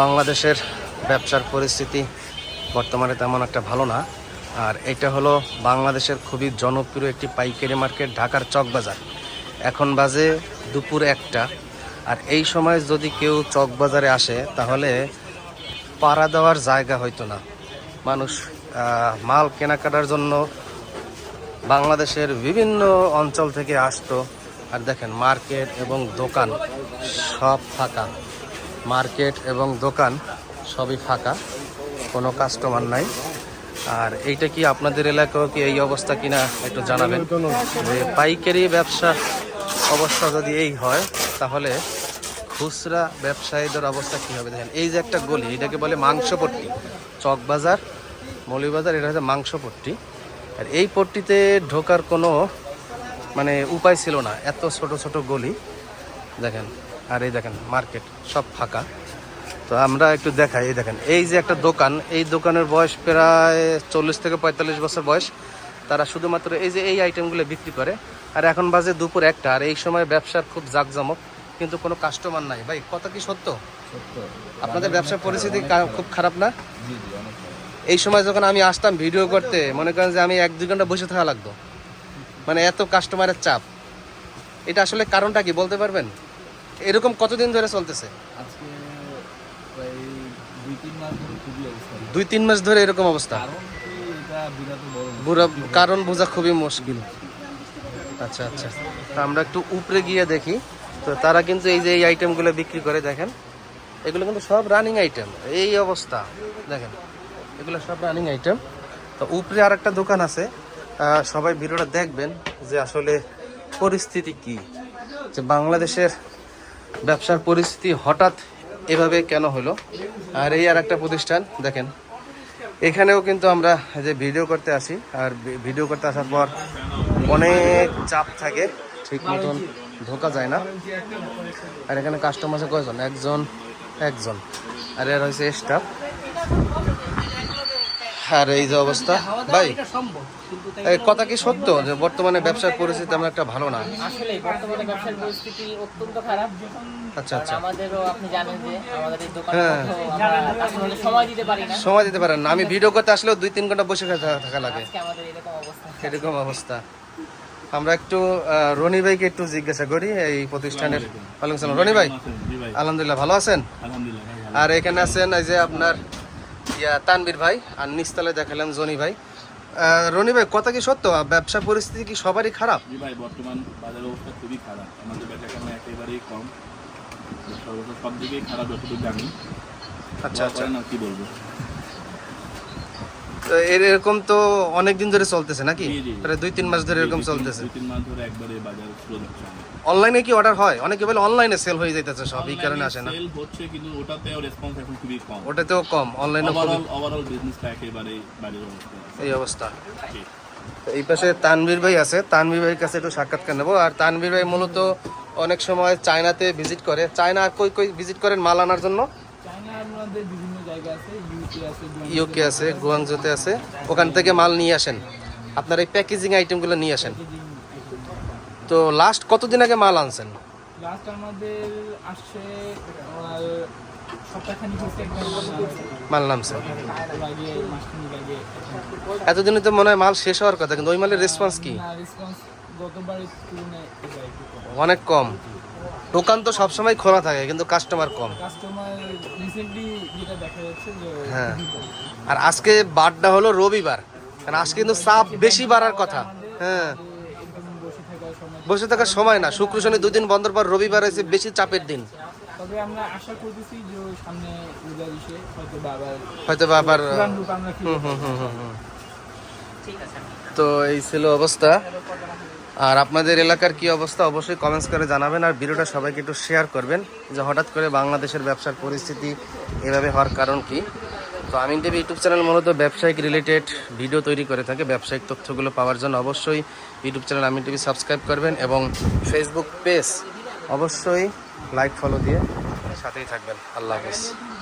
বাংলাদেশের ব্যবসার পরিস্থিতি বর্তমানে তেমন একটা ভালো না। আর এটা হলো বাংলাদেশের খুবই জনপ্রিয় একটি পাইকারি মার্কেট, ঢাকার চকবাজার। এখন বাজে দুপুর একটা। আর এই সময় যদি কেউ চকবাজারে আসে, তাহলে পাড়া দেওয়ার জায়গা হয়তো না। মানুষ মাল কেনাকাটার জন্য বাংলাদেশের বিভিন্ন অঞ্চল থেকে আসতো। আর দেখেন, মার্কেট এবং দোকান সব ফাঁকা। মার্কেট এবং দোকান সবই ফাঁকা, কোনো কাস্টমার নাই। আর এইটা কি আপনাদের এলাকাও কি এই অবস্থা কিনা একটু জানাবেন। যে পাইকারি ব্যবসা অবস্থা যদি এই হয়, তাহলে খুচরা ব্যবসায়ীদের অবস্থা কী হবে? দেখেন, এই যে একটা গলি, এটাকে বলে মাংসপট্টি চকবাজার মৌলিবাজার এটা হচ্ছে মাংসপট্টি আর এই পট্টিতে ঢোকার কোনো মানে উপায় ছিল না, এত ছোট ছোট গলি। দেখেন আর এই দেখেন মার্কেট সব ফাঁকা। তো আমরা একটু দেখাই এই দেখেন এই যে একটা দোকান এই দোকানের বয়স প্রায় চল্লিশ থেকে পঁয়তাল্লিশ বছর বয়স। তারা শুধুমাত্র এই যে এই আইটেমগুলো বিক্রি করে। আর এখন বাজে দুপুর একটা আর এই সময় ব্যবসার খুব জাঁকজমক কিন্তু কোনো কাস্টমার নাই। ভাই কথা কি সত্য? আপনাদের ব্যবসার পরিস্থিতি খুব খারাপ না? এই সময় যখন আমি আসতাম ভিডিও করতে মনে করেন যে আমি এক দুই ঘণ্টা বসে থাকা লাগতো। মানে এত কাস্টমারের চাপ। এটা আসলে কারণটা কি বলতে পারবেন? এরকম কতদিন ধরে চলতেছে? আজকে প্রায় দুই তিন মাস ধরে খুবই অবস্থা। দুই তিন মাস ধরে এরকম অবস্থা? কারণ কি এটা বিরাট বড় বুড়া কারণ বোঝা খুবই মুশকিল। আচ্ছা আচ্ছা। তা আমরা একটু উপরে গিয়ে দেখি। তো তারা কিন্তু এই যে এই আইটেমগুলো বিক্রি করে দেখেন। এগুলো কিন্তু সব রানিং আইটেম এই অবস্থা দেখেন। এগুলো সব রানিং আইটেম তো উপরে আর একটা দোকান আছে। সবাই ভিডিওটা দেখবেন যে আসলে পরিস্থিতি কি। যে বাংলাদেশের ব্যবসার পরিস্থিতি হঠাৎ এভাবে কেন হলো? আর এই আর একটা প্রতিষ্ঠান, দেখেন। এখানেও কিন্তু আমরা যে ভিডিও করতে আসি, আর ভিডিও করতে আসার পর অনেক চাপ থাকে, ঠিক মতন ঢোকা যায় না। আর এখানে কাস্টমার আছে কয়জন? একজন একজন। আর এর হয়েছে স্টাফ আর এই যে অবস্থা ভাই এই কথা কি সত্য? যে বর্তমানে ব্যবসার পরিস্থিতি তেমন একটা ভালো না। আসলে বর্তমানে ব্যবসার পরিস্থিতি অত্যন্ত খারাপ। আচ্ছা আচ্ছা। আমাদেরও আপনি জানেন যে আমাদের এই দোকানে হ্যাঁ। সময় দিতে পারি না। সময় দিতে পারেন না। আমি ভিডিও করতে আসলেও দুই তিন ঘণ্টা বসে থাকা- থাকা লাগে। আজকে আমাদের এরকম অবস্থা। এরকম অবস্থা। আমরা একটু রনি ভাইকে একটু জিজ্ঞাসা করি এই প্রতিষ্ঠানের ওয়ালাইকুম সালাম রনি ভাই আলহামদুলিল্লাহ ভালো আছেন? আলহামদুলিল্লাহ আর এখানে আছেন এই যে আপনার ইয়া তানবীর ভাই আর নিস্তালে দেখালাম জনি ভাই। রনি ভাই কথা কি সত্য? ব্যবসা পরিস্থিতি কি সবারই খারাপ? জি ভাই বর্তমান বাজার অবস্থা খুবই খারাপ। আমাদের ব্যবসা কেমন একেবারেই কম। সর্বত সব দিকেই খারাপ যতটুকু জানি। আচ্ছা আচ্ছা। না কি বলব। তো এরকম তো অনেক দিন ধরে চলতেছে নাকি। প্রায় দুই তিন মাস ধরে এরকম চলতেছে। দুই তিন মাস ধরে একবারে বাজার স্লো অনলাইনে কি অর্ডার হয়? অনেকে বলে অনলাইনে সেল হয়ে যাইতেছে সব এই কারণে আসে না। সেল হচ্ছে কিন্তু ওটাতেও রেসপন্স এখন খুবই কম। ওটাতেও কম অনলাইনে ওভারঅল ওভারঅল বিজনেসটা বাড়ির অবস্থা। এই অবস্থা। এই পাশে তানভীর ভাই আছে তানভীর ভাইয়ের কাছে একটু সাক্ষাৎকার নেব। আর তানভীর ভাই মূলত অনেক সময় চায়নাতে ভিজিট করে। চায়না কই কই ভিজিট করেন মাল আনার জন্য? চায়নার আমাদের বিভিন্ন জায়গা আছে ইউকে আছে, গুয়াংজোতে আছে। ওখান থেকে মাল নিয়ে আসেন। আপনার এই প্যাকেজিং আইটেমগুলো নিয়ে আসেন। তো লাস্ট কতদিন আগে মাল আনছেন? লাস্ট আমাদের আসছে আমার সপ্তাহখানিক হচ্ছে একদম মাল এতদিনে তো মনে হয় মাল শেষ হওয়ার কথা, কিন্তু ওই মালের রেসপন্স কি? অনেক কম। দোকান তো সবসময় খোলা থাকে, কিন্তু কাস্টমার কম। হ্যাঁ। আর আজকে বারটা হলো রবিবার, কারণ আজকে কিন্তু চাপ বেশি বাড়ার কথা। হ্যাঁ। বসে থাকার সময় বসে থাকার সময় না, শুক্র, শনি দুদিন বন্ধর পর রবিবার হয়েছে, বেশি চাপের দিন। তবে আমরা আশা করতেছি যে সামনে রোজার ইসে হয়তো হুম হুম হুম হুম। তো এই ছিল অবস্থা। আর আপনাদের এলাকার কি অবস্থা অবশ্যই কমেন্টস করে জানাবেন আর ভিডিওটা সবাইকে একটু শেয়ার করবেন যে হঠাৎ করে বাংলাদেশের ব্যবসার পরিস্থিতি এভাবে হওয়ার কারণ কি। তো আমিন টিভি ইউটিউব চ্যানেল মূলত ব্যবসায়িক রিলেটেড ভিডিও তৈরি করে থাকে ব্যবসায়িক তথ্যগুলো পাওয়ার জন্য অবশ্যই YouTube channel Amin TV subscribe করবেন এবং ফেসবুক পেজ অবশ্যই লাইক ফলো দিয়ে সাথেই থাকবেন। আল্লাহ হাফিজ।